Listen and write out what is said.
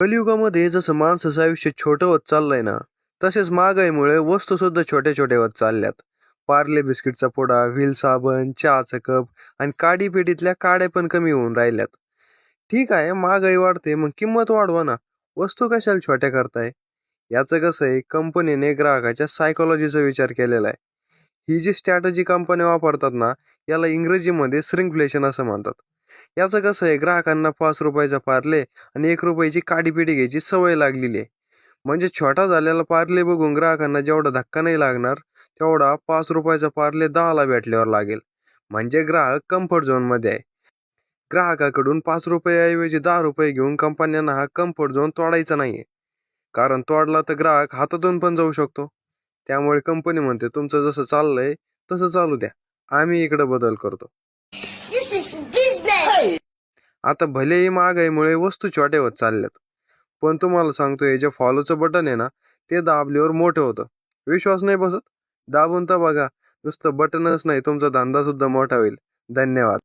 कलियुगामध्ये जसं माणसाचं आयुष्य छोटं होत चाललंय ना तसेच महागाईमुळे वस्तू सुद्धा छोट्या छोट्या होत चालल्यात. पार्ले बिस्किटचा पुडा व्हील साबण चहाचा कप आणि काडी पेटीतल्या काड्या पण कमी होऊन राहिल्यात. ठीक आहे महागाई वाढते मग किंमत वाढवा ना. वस्तू कशाला छोट्या करताय? याचं कसं आहे कंपनीने ग्राहकाच्या सायकोलॉजीचा विचार केलेला आहे. ही जी स्ट्रॅटजी कंपन्या वापरतात ना याला इंग्रजीमध्ये श्रिंकफ्लेशन असं म्हणतात. याचं कसं आहे ग्राहकांना पाच रुपयाचा पार्ले आणि एक रुपयाची काडीपिडी घ्यायची सवय लागलेली आहे. म्हणजे छोटा झालेला पार्ले बघून ग्राहकांना जेवढा धक्का नाही लागणार तेवढा पाच रुपयाचा पार्ले दहाला भेटल्यावर लागेल. म्हणजे ग्राहक कम्फर्ट झोनमध्ये आहे. ग्राहकाकडून पाच रुपयाऐवजी दहा रुपये घेऊन कंपन्यांना हा कम्फर्ट झोन तोडायचा नाहीये. कारण तोडला तर ग्राहक हातातून पण जाऊ शकतो. त्यामुळे कंपनी म्हणते तुमचं जसं चाललंय तसं चालू द्या. आम्ही इकडं बदल करतो. आता भलेही महागाईमुळे वस्तू छोट्या होत चालल्यात पण तुम्हाला सांगतो हे जे फॉलोचं बटन आहे ना ते दाबल्यावर मोठं होतं. विश्वास नाही बसत? दाबून तर बघा नुसतं बटनच नाही तुमचा धंदा सुद्धा मोठा होईल. धन्यवाद.